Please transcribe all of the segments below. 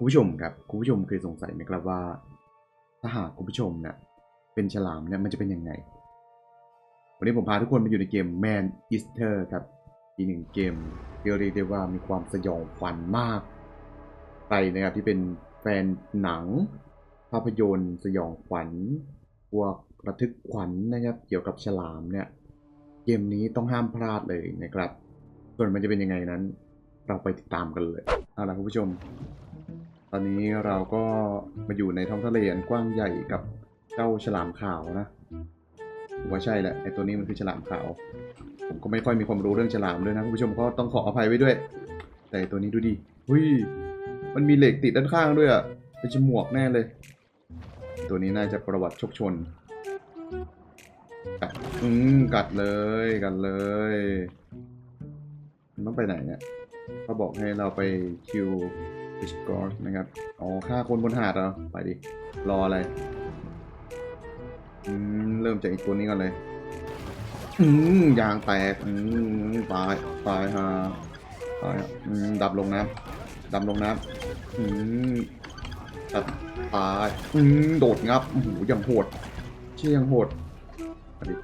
คุณผู้ชมครับคุณผู้ชมเคยสงสัยไหมครับว่า ถ้าหากคุณผู้ชมเนี่ยเป็นฉลามเนี่ยมันจะเป็นยังไง วันนี้ผมพาทุกคนมาอยู่ในเกม Man Easter ครับ อีกหนึ่งเกมที่เรียกได้ว่ามีความสยองขวัญมากใครนะครับที่เป็นแฟนหนัง ภาพยนตร์ สยองขวัญพวกระทึกขวัญนะครับ เกี่ยวกับฉลามเนี่ย เกมนี้ต้องห้ามพลาดเลยนะครับ ส่วนมันจะเป็นยังไงนั้น เราไปติดตามกันเลย เอาล่ะคุณผู้ชม ตอนนี้เราก็มาอยู่ในท้องทะเลอันกว้างใหญ่กับเจ้าฉลามขาวนะผมว่าใช่แหละไอตัวนี้มันคือฉลามขาว ผมก็ไม่ค่อยมีความรู้เรื่องฉลามเลยนะคุณผู้ชมก็ต้องขออภัยไว้ด้วย แต่ตัวนี้ดูดิหุยมันมีเหล็กติดด้านข้างด้วยอะเป็นฉมวกแน่เลย ตัวนี้น่าจะประวัติชคชนกัดอืมกัดเลยกัดเลยมันต้องไปไหนเนี่ยเขาบอกให้เราไปคิว ฟิชกอร์นะครับ อ๋อฆ่าคนบนหาดเหรอ ไปดิ รออะไร อืม เริ่มจากอีกตัวนี้ก่อนเลย อืม ยางแตก อืม ตาย ตายฮะตายอืม ดับลงน้ำดับลงน้ำอืมตัดตาย อืม โดดงับโอ้โหยังโหด เชี่ยยังโหดมาดิ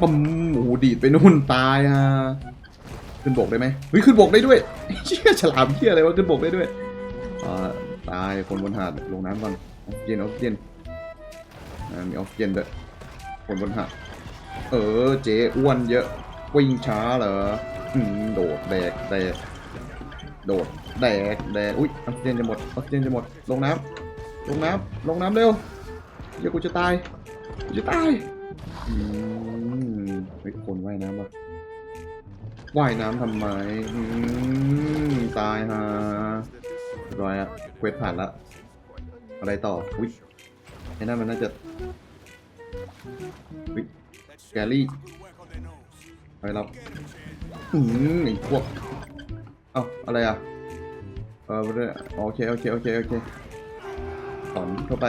ปั๊มโอ้โหดีดไปนู่นตายฮะ ขึ้นบกได้ไหมเฮ้ยขึ้นบกได้ด้วยเชี่ยฉลามเชี่ยอะไรวะขึ้นบกได้ด้วยอ่าตายคนบนหาดลงน้ำก่อนออกซิเจนออกซิเจนอ่ามีออกซิเจนด้วยคนบนหาดเออเจ๊อ้วนเยอะวิ่งช้าเหรออืมโดดแดกแดกโดดแดกแดกอุ้ยออกซิเจนจะหมดออกซิเจนจะหมดลงน้ำลงน้ำลงน้ำเร็วเดี๋ยวกูจะตายกูจะตายอืมเฮ้ยคนว่ายน้ำวะ ว่ายน้ำทำไมอืมตายฮะร้อยอะเควสผ่านละ อะไรต่ออุ้ยไอ้นั่นมันน่าจะอุ้ยแกรี่ไปเราอืมไอ้พวก เอ้า อะไรอะเออโอเค โอเค โอเค โอเคสอนเข้าไป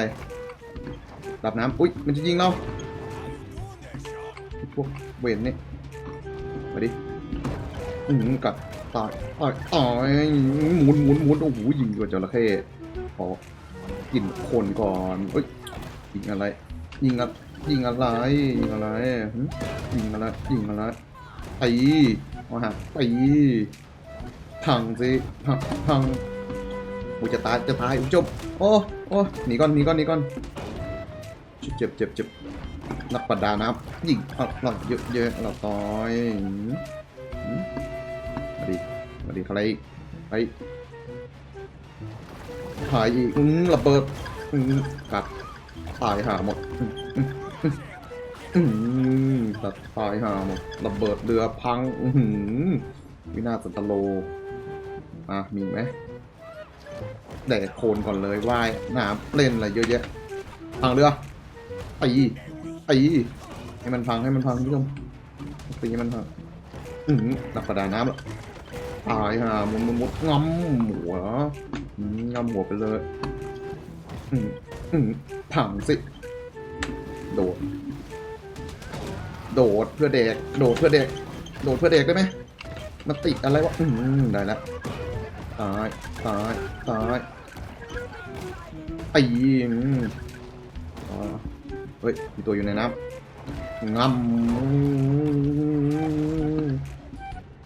รับน้ำ อุ้ยมันจะยิงเราพวกเวนนี่มาดิ อืมกัดตายตายตายหมุนหมุนหมุนโอ้โหยิงกว่าจระเข้ขอกินคนก่อนเอ้ยยิงอะไร ยิงอะยิงอะไรยิงอะไรยิงอะไรยิงอะไรตีมาหาตีพังสิพังพังกูจะตายจะตายจบโอ้โอ้หนีก่อนหนีก่อนหนีก่อนเจ็บเจ็บเจ็บนักประดาน้ำยิงอะเราเยอะเยอะเราต่อย ดิอะไรไปถ่ายอีกอืมระเบิดอืมกัดตายหาหมดอืมอืมอืมอืมตัดตายหาหมดระเบิดเรือพังอือหือวินาศสันตโลอะมีไหมแดกโคลนก่อนเลยว่ายน้ำเล่นอะไรเยอะแยะพังเรือตีตีให้มันพังให้มันพังคุณผู้ชมตีมันพังอืมนักประดาน้ำเหรอ ตายฮะมุดมุดมุดงำหัวอืมงำหัวไปเลยอืมอืมผังสิ โดด โดดเพื่อเด็ก โดดเพื่อเด็ก โดดเพื่อเด็กได้ไหมมาติดอะไรวะ อืมได้แล้วตายตายตายตีอืมอ่าเฮ้ย มีตัวอยู่ในน้ำงำ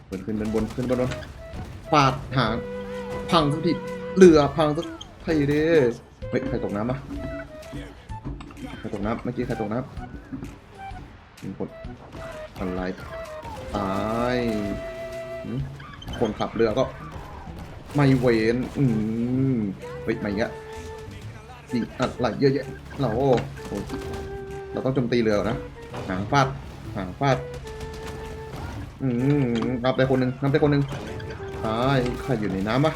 ขึ้นขึ้นบนบนขึ้นบนบน ปาดหางพังสักทีเรือพังสักทีเด้เฮ้ยใครตกน้ำปะใครตกน้ำเมื่อกี้ใครตกน้ำมีคนอะไรตายคนขับเรือก็ ไม่เวนอืมเฮ้ยมาอีกอะยิงอะไรเยอะแยะเราโอ้เราต้องโจมตีเรือนนะหางฟาดหางฟาดอืมนับได้คนหนึ่งนับได้คนหนึ่ง ตายใครอยู่ในน้ำปะ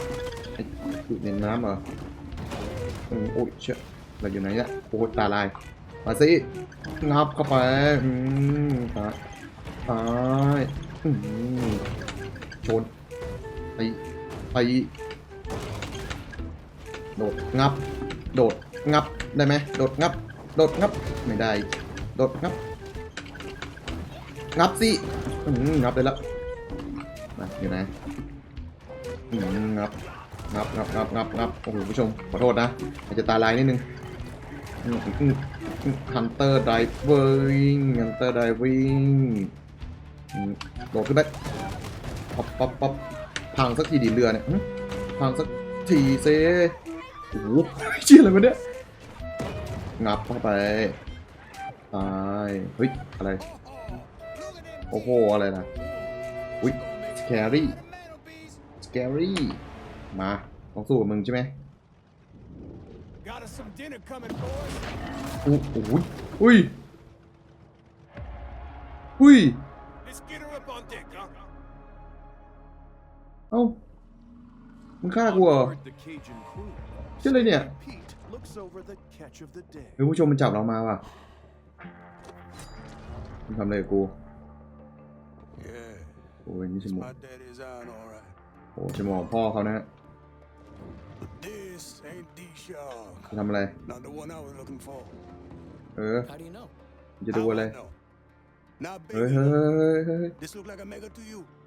อยู่ในน้ำเหรออืมโอ้ยเชื่อเราอยู่ไหนเนี่ยโอ้ตาลาย มาสิงับเข้าไป อืมตายตายอืมชนไปไปโดดงับ โดดงับได้ไหมโดดงับ โดดงับ ไม่ได้ โดดงับ งับสิงับได้แล้วมาอยู่ไหน งับงับงับงับงับงับโอ้โหผู้ชมขอโทษนะอาจจะตาลายนิดนึงฮันเตอร์ไดเวิ่งฮันเตอร์ไดวิ่งโดดขึ้นไปป๊อปป๊อปป๊อปพังสักทีดีเรือเนี่ยพังสักทีเซโอ้โหเชี่ยอะไรวะเนี่ยงับเข้าไปตายเฮ้ยอะไรโอ้โหอะไรนะอุ้ยแครี่ แครี่ มาต้องสู้กับมึงใช่ไหม Got us some dinner coming, boys. อู้อุ้ยอุ้ย อุ้ย Let's get her up on deck, huh? เอ้า มึงฆ่ากูเหรอ Aboard the Cajun Queen, ชื่ออะไรเนี่ย Pete looks over the catch of the day. เฮ้ยผู้ชมมันจับเรามาว่ะมึงทำอะไรกับกู Yeah, โอ้ยนี่ชมอง my daddy's on all right. โอ้จะมองพ่อเขานะฮะทำอะไร เออ จะดูอะไร เฮ้ยเฮ้ยเฮ้ย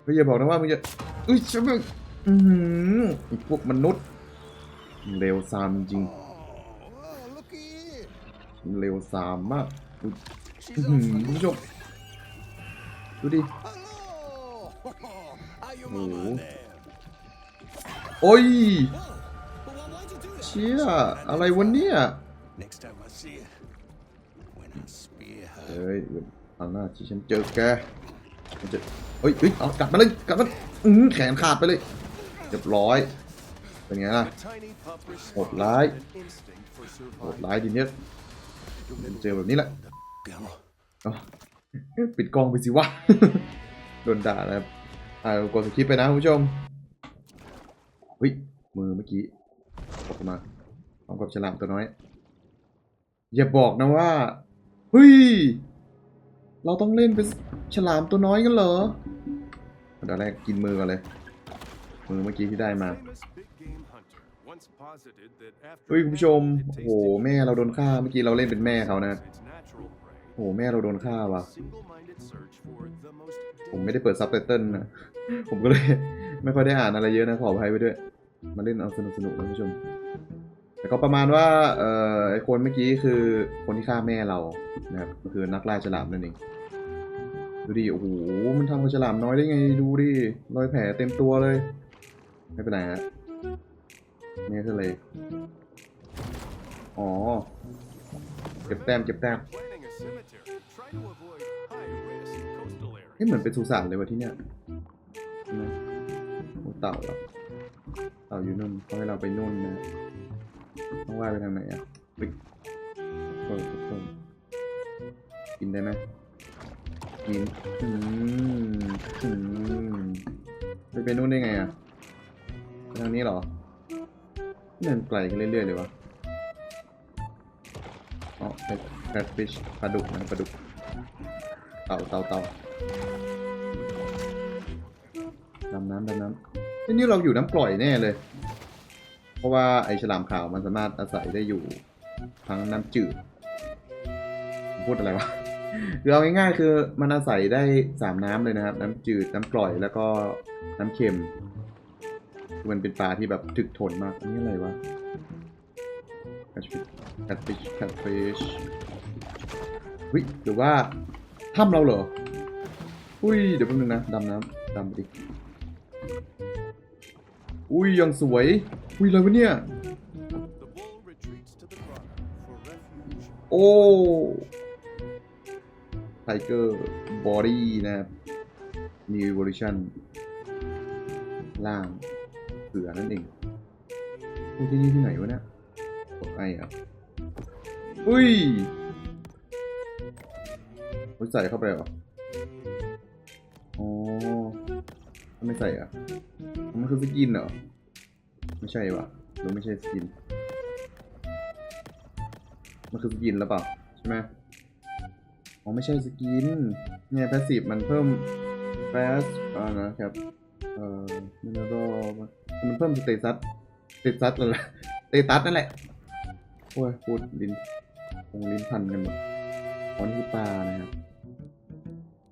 เฮ้ยอย่าบอกนะว่ามึงจะอุ้ยฉันมึงอืออีพวกมนุษย์ เร็วซามจริง เร็วซามมากคุณผู้ชมดูดิโอ้โห โอ้ย เชี่ย อะไรวะเนี่ยเฮ้ยทางหน้าที่ฉันเจอแกมันจะเฮ้ยเฮ้ยเอากลับมาเลยกลับมาอือแขนขาดไปเลยเรียบร้อย เป็นไงล่ะ The tiny pup responds Một with lái. an instinct for โหดร้ายดีเนี้ยเจอแบบนี้แหละปิดกล้องไปสิวะโดนด่านะครับอ่ากดสคริปไปนะคุณผู้ชม เฮ้ย มือเมื่อกี้ตกมาพร้อมกับฉลามตัวน้อย อย่าบอกนะว่า เฮ้ย เราต้องเล่นเป็นฉลามตัวน้อยกันเหรอเดี๋ยวแรกกินมือก่อนเลย มือเมื่อกี้ที่ได้มา เฮ้ยคุณผู้ชม โอ้โห แม่เราโดนฆ่า เมื่อกี้เราเล่นเป็นแม่เขานะ โอ้โหแม่เราโดนฆ่าว่ะ ผมไม่ได้เปิดซับไตเติลนะ ผมก็เลย ไม่ค่อยได้อ่านอะไรเยอะนะ ขออภัยไปด้วย มาเล่นเอาสนุกสนุกนะคุณผู้ชม แต่ก็ประมาณว่า เอ่อไอคนเมื่อกี้คือคนที่ฆ่าแม่เรานะครับก็คือนักล่าฉลามนั่นเอง ดูดิ โอ้โห มันทำกับฉลามน้อยได้ไง ดูดิ รอยแผลเต็มตัวเลย ไม่เป็นไรฮะนี่คืออะไรอ๋อ เก็บแต้ม เก็บแต้ม เฮ้ยเหมือนเป็นสุสานเลยวะที่เนี่ยใช่ไหมโอ้เต่าเหรอเต่าอยู่นู่นเขาให้เราไปนู่นนะต้องว่ายไปทางไหนอะปิ๊กเปิดเปิดกินได้ไหมกินอืมอืมไปไปนู่นได้ไงอะทางนี้เหรอเดินไกลขึ้นเรื่อยๆเลยวะอ๋อแคทฟิชปลาดุกนะปลาดุก เต่าเต่าเต่าดำน้ำดำน้ำไอ้นี่เราอยู่น้ำกร่อยแน่เลย เพราะว่าไอ้ฉลามขาวมันสามารถอาศัยได้อยู่ทั้งน้ำจืดผมพูดอะไรวะคือเอาง่ายๆคือมันอาศัยได้สามน้ำเลยนะครับ น้ำจืดน้ำกร่อยแล้วก็น้ำเค็มคือมันเป็นปลาที่แบบถึกทนมากอันนี้อะไรวะ catfish catfish catfish วิหรือว่าถ้ำเราเหรอ อุ้ย เดี๋ยวแป๊บนึงนะดำน้ำดำไปดิอุ้ยยังสวย อุ้ยอะไรวะเนี่ย โอ้ไทเกอร์บอดี้นะครับ New Evolution ล่างเสือนั่นเองอุ้ยที่นี่ที่ไหนวะเนี่ยตกไอ้อะอุ้ย อุ้ยใส่เข้าไปเหรออ๋อทำไม่ใส่อะ มันคือสกินเหรอ ไม่ใช่วะหรือไม่ใช่สกิน มันคือสกินแล้วเปล่าใช่ไหมอ๋อไม่ใช่สกิน เนี่ยแพสซีฟมันเพิ่มแฟสอ่านะครับ เอ่อมินเนอรัลมันเพิ่มสเตตัสสเตตัสอะไรสเตตัสนั่นแหละ โอ้ยพูดลิ้นคงลิ้นพันกันหมดอ๋อนี่คือปลานะครับ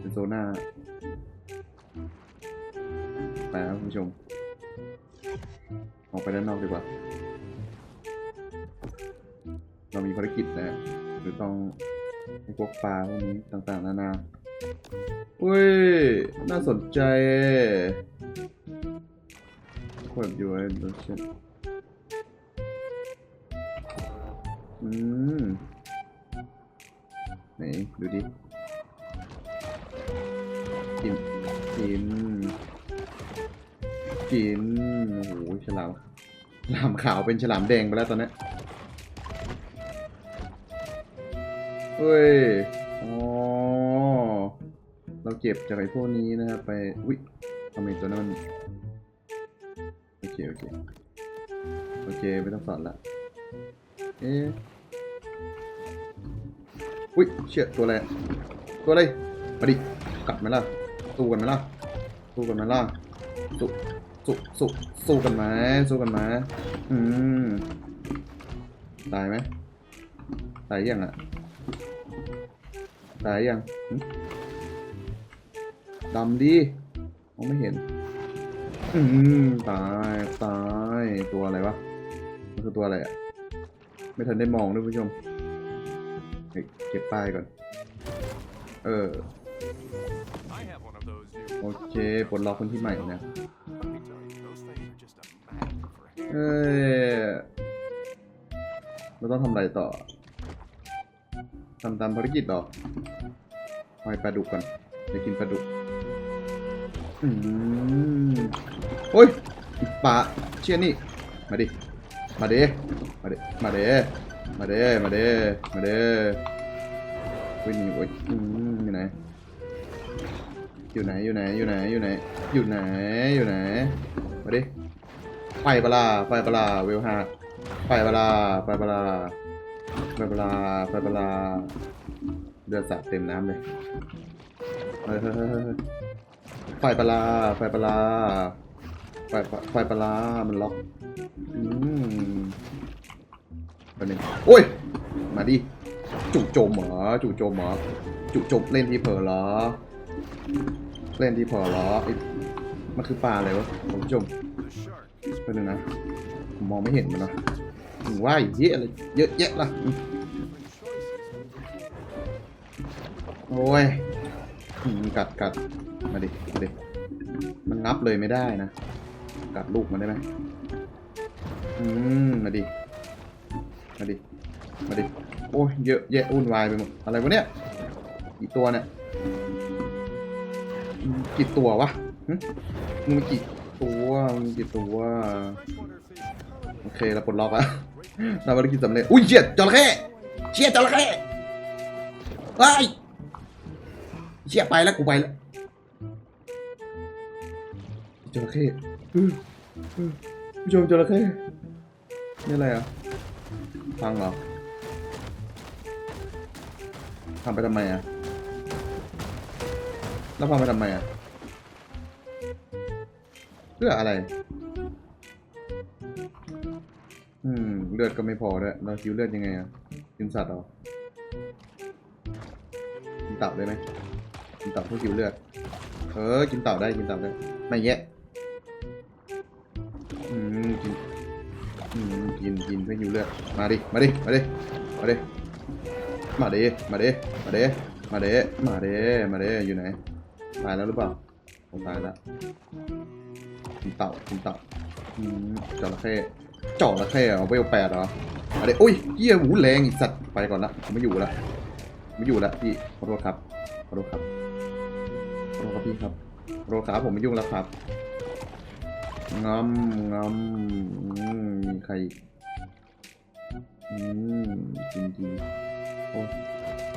เป็นโซน่าไปครับคุณผู้ชม ออกไปด้านนอกดีกว่า เรามีภารกิจนะฮะหรือต้องให้พวกปลาพวกนี้ต่างๆ นานาอุ้ย น่าสนใจขวดอยู่ไอ้ดูเช่นอืม ไหน ดูดิ กิน กิน โอ้โหฉลามฉลามขาวเป็นฉลามแดงไปแล้วตอนนี้เฮ้ย อ๋อ เราเก็บจากไอ้พวกนี้นะครับไปอุ๊ยทำไมตัวนั้นมันโอเค โอเค โอเค ไม่ต้องสอนละ เอ๊ะอุ๊ยเชี่ยตัวอะไร ตัวอะไร มาดิ กัดไหมล่ะ สู้กันไหมล่ะ สู้กันไหมล่ะ สู้สู้สู้สู้กันไหมสู้กันไหมอืม ตายไหมตายยังอะ ตายยังดำดีมองไม่เห็น อืม ตาย ตาย ตัวอะไรวะ มันคือตัวอะไรอะ ไม่ทันได้มองด้วยผู้ชม เก็บป้ายก่อน เออ โอเคปลดล็อกคนที่ใหม่นะเอ้ยเราต้องทำอะไรต่อทำตามภารกิจต่อหอยปลาดุกก่อนไปกินปลาดุกอืมโอ้ยปลาเชี่ยนี่ มาดิ มาเดมาเดมาเดมาเดมาเดมาเดเฮ้ยหนี่โอ้ยอืม อยู่ไหนอยู่ไหนอยู่ไหนอยู่ไหนอยู่ไหนอยู่ไหนมาดิไปปลาไปปลาเวลฮาไปปลาไปปลาไปปลาไปปลาเดือดสาดเต็มน้ำเลยเฮ้ยเฮ้ยไฟปลาไฟปลาไฟปะไฟปลามันล็อกอืมไปหนึ่งโอ้ย มาดิจู่โจมเหรอจู่โจมเหรอจู่โจมเล่นที่เผลอเหรอ เล่นที่เผลอเหรอไอ้มันคือปลาอะไรวะคุณผู้ชมไปหนึ่งนะผมมองไม่เห็นมันนะถึงว่าอีกเยอะอะไรเยอะแยะล่ะโอ้ยกัดกัดมาดิมาดิมันงับเลยไม่ได้นะ กัดลูกมันได้ไหมอืมมาดิมาดิมาดิโอ้ยเยอะแยะวุ่นวายไปหมดอะไรวะเนี่ยกี่ตัวเนี่ย กี่ตัววะมึงมีกี่ตัวมึงมีกี่ตัวโอเคเราปลดล็อกแล้วทำภารกิจสำเร็จอุ้ยเชี่ยจระเข้เชี่ยจระเข้ไอ้เชี่ยไปแล้วกูไปแล้วจระเข้ผู้ชมจระเข้นี่อะไรอะพังเหรอทำไปทำไมอะ แล้วพังไปทำไมอะ เพื่ออะไร อืม เลือดก็ไม่พอด้วยเราคิวเลือดยังไงอะกินสัตว์เหรอกินเต่าได้ไหมกินเต่าเพื่อคิวเลือด เออ กินเต่าได้ กินเต่าได้ ไม่แยะอืม กิน อืม กิน กินเพื่อคิวเลือด มาดิ มาดิ มาดิ มาดิ มาดิ มาดิ มาดิ มาดิ มาดิ มาดิ อยู่ไหน ตายแล้วหรือเปล่าผมตายแล้วกินเต่ากินเต่าจระเข้จระเข้เหรอเวลแปดเหรอมาเดี๋ยวอุ้ยเหี้ยหูแรงอีกสัตว์ไปก่อนละไม่อยู่ละไม่อยู่ละพี่ขอโทษครับขอโทษครับขอโทษครับพี่ครับขอโทษครับผมไม่ยุ่งแล้วครับงอมงอมมีใครอีกอืมจริงจริงโอ้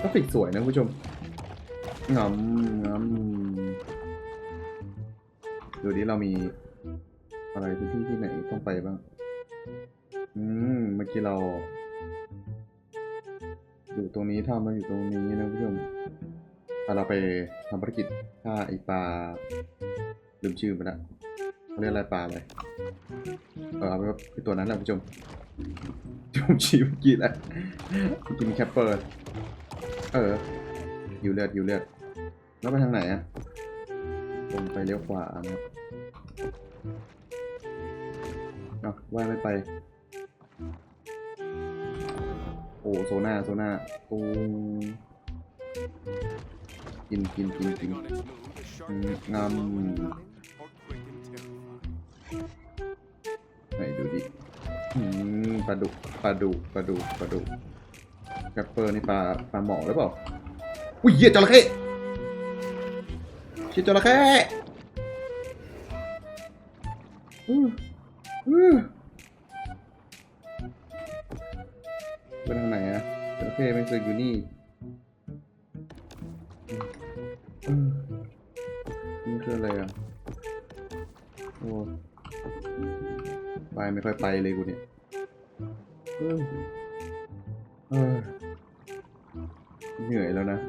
กราฟิกสวยนะผู้ชม งอมงอมดูดิเรามี อะไรพื้นที่ที่ไหนต้องไปบ้าง อืม เมื่อกี้เรา อยู่ตรงนี้ถ้ามาอยู่ตรงนี้นะผู้ชมถ้าเราไปทำภารกิจฆ่าไอปลาลืมชื่อไปล้วเขาเรียกอะไรปลาอะไรเออเอาไปว่าไอตัวนั้นแหละผู้ชมที่มชี้เมื่อกี้แหละกินแคปเปอร์ เออ หิวเลือดหิวเลือดแล้วไปทางไหนอะตรงไปเลี้ยวขวาครับเนาะว่าไม่ไป โอ้โซน่าโซน่าโอ้กินกินกินกิน Depending on its mood, the shark Mm, may be um, slow and cunning or quick and terrifying. ไหนดูดิอืมปลาดุกปลาดุกปลาดุกปลาดุกแคปเปอร์นี่ปลาปลาหมอหรือเปล่า อุ้ยเหี้ยจระเข้เชี่ยจระเข้อืออือไปทางไหนอะจระเข้ไม่เคยอยู่นี่นี่คืออะไรอะโอ้ไปไม่ค่อยไปเลยกูเนี่ยเออเหนื่อยแล้วนะ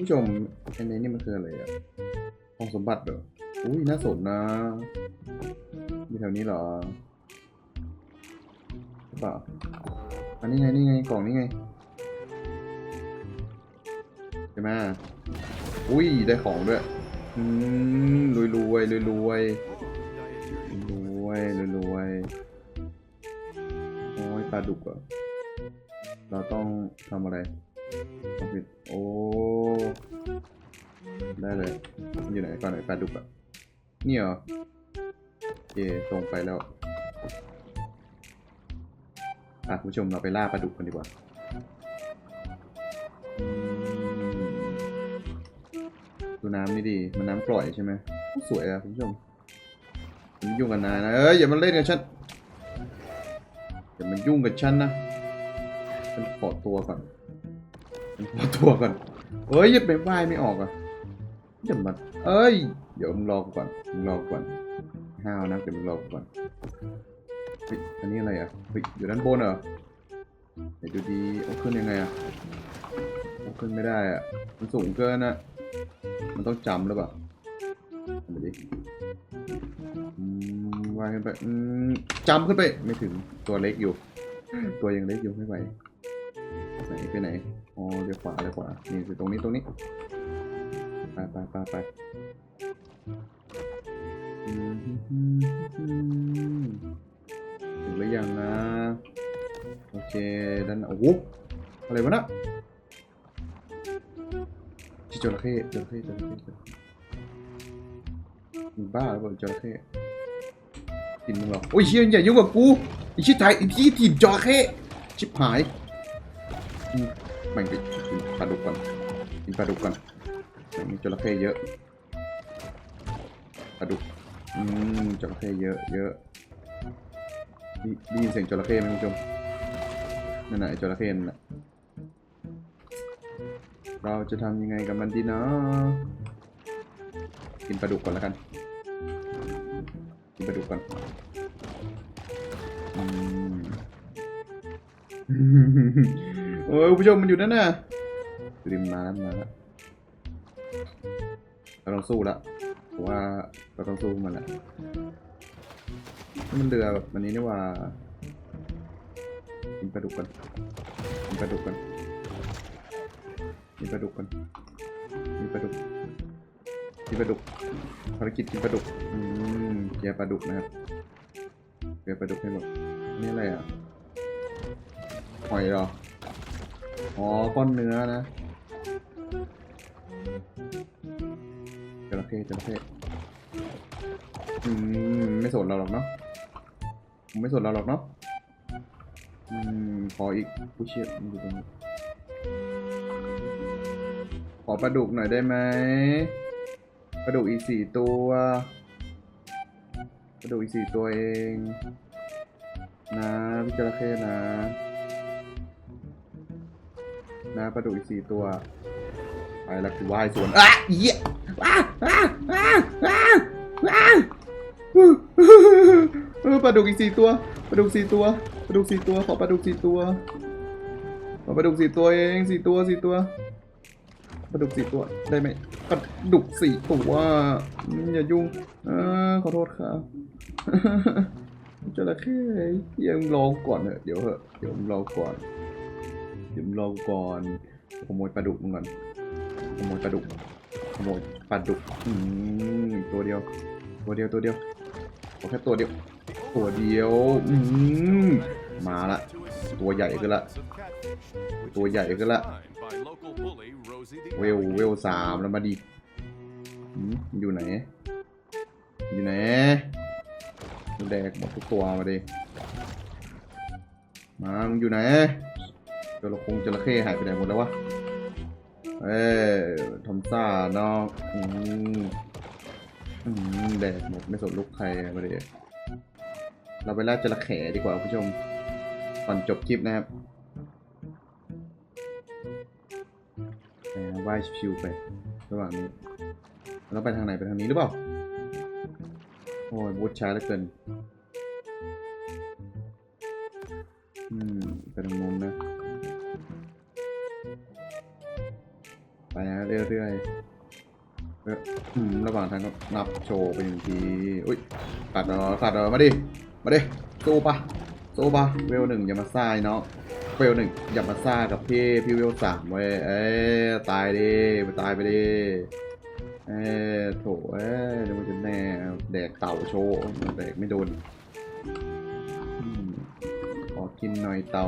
ผู้ชมอันนี้นี่มันคืออะไรอะห้องสมบัติเหรอ อุ้ยน่าสนนะ มีแถวนี้เหรอหรือเปล่าอันนี้ไงนี่ไงกล่องนี่ไงใช่ไหมอุ้ยได้ของด้วยอืมรวยรวยรวยรวยรวยรวยรวยโอ้ยปลาดุกเหรอเราต้องทำอะไร ปิดโอ้ ได้เลยมันอยู่ไหนก่อนไหนปลาดุกอะนี่เหรอโอเคตรงไปแล้ว อะคุณผู้ชมเราไปล่าปลาดุกกันดีกว่าดูน้ำนี่ดี มันน้ำกร่อยใช่ไหมสวยอะคุณผู้ชมอย่ามายุ่งกับนายนะ เอ้ยอย่ามาเล่นกับฉันอย่ามายุ่งกับฉันนะ ฉันขอตัวก่อน ฉันขอตัวก่อนเอ้ยอย่าไปไหว้ไม่ออกอะอย่ามาเอ้ย เดี๋ยวมึงรอก่อนมึงรอก่อนห้าวนะเดี๋ยวมึงรอก่อนเฮ้ยอันนี้อะไรอะเฮ้ยอยู่ด้านบนเหรอเดี๋ยวดูดีเอาขึ้นยังไงอะเอาขึ้นไม่ได้อะมันสูงเกินอะมันต้องจำหรือเปล่าดูดิอืมว่ายขึ้นไปจำขึ้นไปไม่ถึงตัวเล็กอยู่ ตัวยังเล็กอยู่ไม่ไหวไหนไปไหน อ๋อเดี๋ยวขวาเดี๋ยวขวา นี่คือตรงนี้ตรงนี้ ไปไปไปไปถึงหรือยังนะ โอเคด้านโอ้โหอะไรวะนะชิจระเข้จระเข้จระเข้จระเข้บ้าหรือเปล่าจระเข้กินมึงหรอโอ้ยเชี่ยอย่ายุ่งกับกูไอ้ชิบไทยไอ้ที่ถีบจระเข้ชิบหาย แม่งไปกินปลาดุกก่อนกินปลาดุกก่อนม่งมีจระเข้เยอะปลาดุกอืมจระเข้เยอะเยอะได้ยินเสียงจระเข้ไหมคุณผู้ชมนั่นน่ะไอ้จระเข้นั่นน่ะเราจะทำยังไงกับมันดีนะกินปลาดุกก่อนแล้วกัน กินปลาดุกก่อนอืม อ้ยผู้ชมมันอยู่นั่นน่ะริมมาแล้วมาแล้วเราต้องสู้ล้วเพราะว่าเราต้องสู้มันแหละนี่มันเรือแบบวันนี้นี่ว่ากินปลาดุกก่อนกินปลาดุกก่อนกินปลาดุกก่อนกินปลาดุกกินปลาดุกภารกิจกินปลาดุกอืมเกียร์ปลาดุกนะครับเกียร์ปลาดุกให้หมดนนี่อะไรอะหอยเหรอ อ๋อก้อนเนื้อนะจระเข้จระเข้อืมไม่สนเราหรอกเนาะไม่สนเราหรอกเนาะอืมขออีกผู้เชี่ยวมันอยู่ตรงนี้ขอปลาดุกหน่อยได้ไหมกระดูกอีสี่ตัวกระดูกอีสี่ตัวเอง นะพี่จระเข้นะ นะปลาดุอีกสี่ตัวไปแล้วคือว่ายสวนอะเหี้ยอ้าอ้าอ้าอ้าอ้าปลาดุกอีกสี่ตัวปลาดุกสี่ตัวปลาดุกสี่ตัวขอปลาดุกสี่ตัวขอปลาดุกสี่ตัวเองสี่ตัวสี่ตัวปลาดุกสี่ตัวได้ไหมปลาดุกสี่ตัวอย่ายุ่งอขอโทษครับจระเข้ยังรอก่อนเถอะเดี๋ยวเหอะเดี๋ยวมึงรอก่อน เดี๋ยวมึงรอก่อนขโมยปลาดุกมึงก่อนขโมยปลาดุกขโมยปลาดุกอืมตัวเดียว ตัวเดียวตัวเดียวขอแค่ตัวเดียว ตัวเดียวอืมมาละ ตัวใหญ่ขึ้นละ ตัวใหญ่ขึ้นละเวลเวลสามแล้วมาดิอยู่ไหน อยู่ไหนแดกหมดทุกตัวมาดิมาอยู่ไหน จระคงจระเข้หายไปไหนหมดแล้ววะ เอ้ยทำซ่าน้องอืมอืมแดกหมดไม่สนลูกใครมาดิเราไปล่าจระเข้ดีกว่าคุณผู้ชมก่อนจบคลิปนะครับแหมว่ายชิวไประหว่างนี้เราไปทางไหนไปทางนี้หรือเปล่า โอ้ยบูทช้าเหลือเกิน อืมระหว่างทางก็นับโชว์ไปหนึ่งทีอุ้ยขาดเหรอขาดเหรอมาดิ มาดิ สู้ปะสู้ปะเวลหนึ่งอย่ามาซ่าเนาะ เวลหนึ่งอย่ามาซ่ากับพี่ พี่เวลสามเว้ย เอ้ตายดิไปตายไปดิ เอ้โถเอ้เดี๋ยวมันจะแน่แดกเต่าโชว์แดกไม่โดนอืมขอกินหน่อยเต่า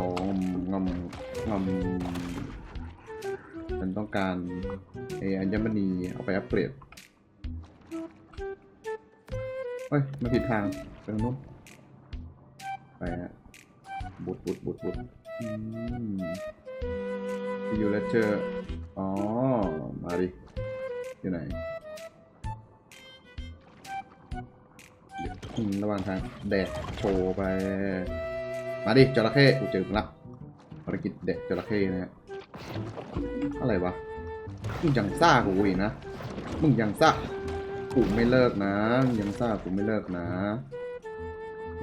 งำงำงำฉันต้องการไอ้อัญมณีเอาไปอัปเกรด เฮ้ยมาผิดทางไปทางนู้นไปฮะบุดบุดบุดบุดอืมอยู่แล้วเจออ๋อ มาดิอยู่ไหนระหว่างทางแดกโชว์ไป มาดิจระเข้กูเจอมึงละภารกิจแดกจระเข้นะฮะอะไรวะมึงยังซ่ากูอีกนะมึงยังซ่า กูไม่เลิกนะยังซ่าบกูไม่เลิกนะ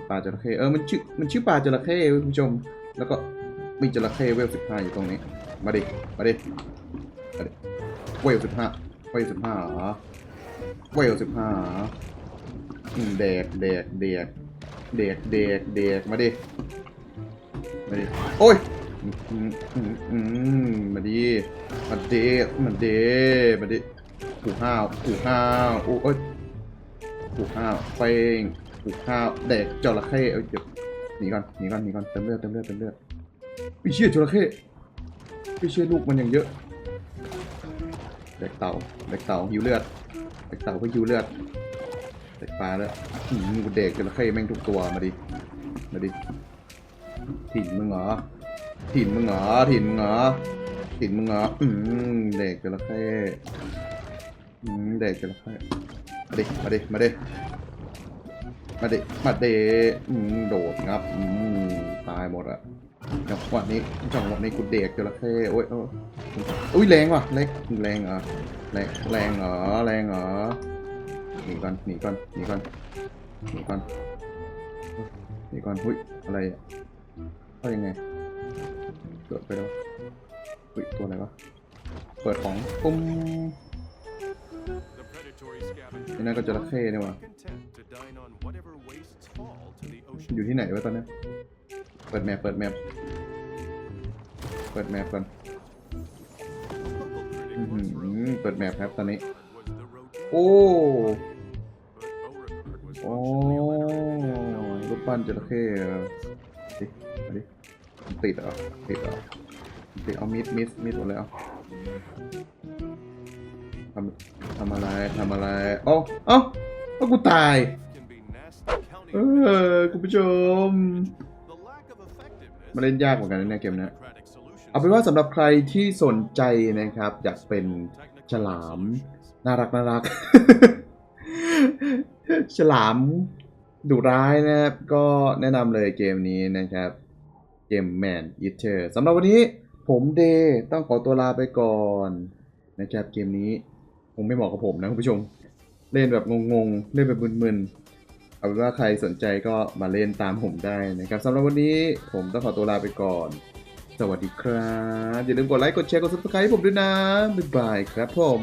ปลาจระเข้เออมันชื่อมันชื่อปลาจระเข้คุณผู้ชม แล้วก็มีจระเข้เวลสิบห้าอยู่ตรงนี้ มาดิมาดิมาดิเวลสิบห้าเวลสิบห้าเหรอเวลสิบห้าอืมแดกแดกแดกแดกแดกแดกมาดิมาดิโอ้ยอืมอืมอืมมมาดิมาเดมาเดมาดิ ผูกห้าวผูกห้าวโอ้ยผูกห้าวเป้งผูกห้าวแดกจระเข้เอ้ยเดี๋ยวหนีก่อนหนีก่อนหนีก่อนเติมเลือดเติมเลือดเติมเลือดไอ้เชี่ยจระเข้ไอ้เชี่ยลูกมันอย่างเยอะเด็กเต่าเด็กเต่าหิวเลือดเด็กเต่าเพื่อหิวเลือดเด็กปลาแล้วหืมกูเด็กจระเข้แม่งทุกตัวมาดิมาดิถิ่นมึงเหรอถิ่นมึงเหรอถิ่นมึงเหรอถิ่นมึงเหรออืมเด็กจระเข้ อืมเด็กจระเข้มาดิมาดิมาดิมาดิมาดิอืมโดดงับอืมตายหมดอะจังหวะนี้จังหวะนี้กูเด็กจระเข้โอ้ยโอ้ยอุ้ยแรงว่ะเล็กแรงเหรอแรงแรงเหรอแรงเหรอหนีก่อนหนีก่อนหนีก่อนหนีก่อนหนีก่อนหุ้ยอะไรอะเข้ายังไงเกิดไปแล้วหุ้ยตัวอะไรวะเปิดของปุ้ม นี่น่าก็จระเข้นี่ว่ะอยู่ที่ไหนวะตอนนี้ เปิดแมปเปิดแมปเปิดแมปก่อนเปิดแมปครับตอนนี้ โอ้โอ้รูปปั้นจระเข้เหรอดิมาดิติดเหรอติดเหรอติดเอามิดมิดมิดหมดเลยเอาทำ ทำอะไรทำอะไรเอ้าเอ้าเอ้ากูตายเออคุณผู้ชมมาเล่นยากเหมือนกันนะเนี่ยเกมนี้เอาเป็นว่าสำหรับใครที่สนใจนะครับ อยากเป็นฉลาม น่ารักน่ารัก ฉลามดุร้ายนะครับ ก็แนะนำเลยเกมนี้นะครับเกมแมนอีเทอร์สำหรับวันนี้ผมเดย์ต้องขอตัวลาไปก่อนนะครับเกมนี้ งไม่เหมาะกับผมนะคุณผู้ชม เล่นแบบงงๆ เล่นแบบมึนๆ เอาเป็นว่าใครสนใจก็มาเล่นตามผมได้นะครับสำหรับวันนี้ผมต้องขอตัวลาไปก่อน สวัสดีครับ อย่าลืมกดไลค์ กดแชร์ กด subscribe ให้ผมด้วยนะ บ๊ายบายครับผม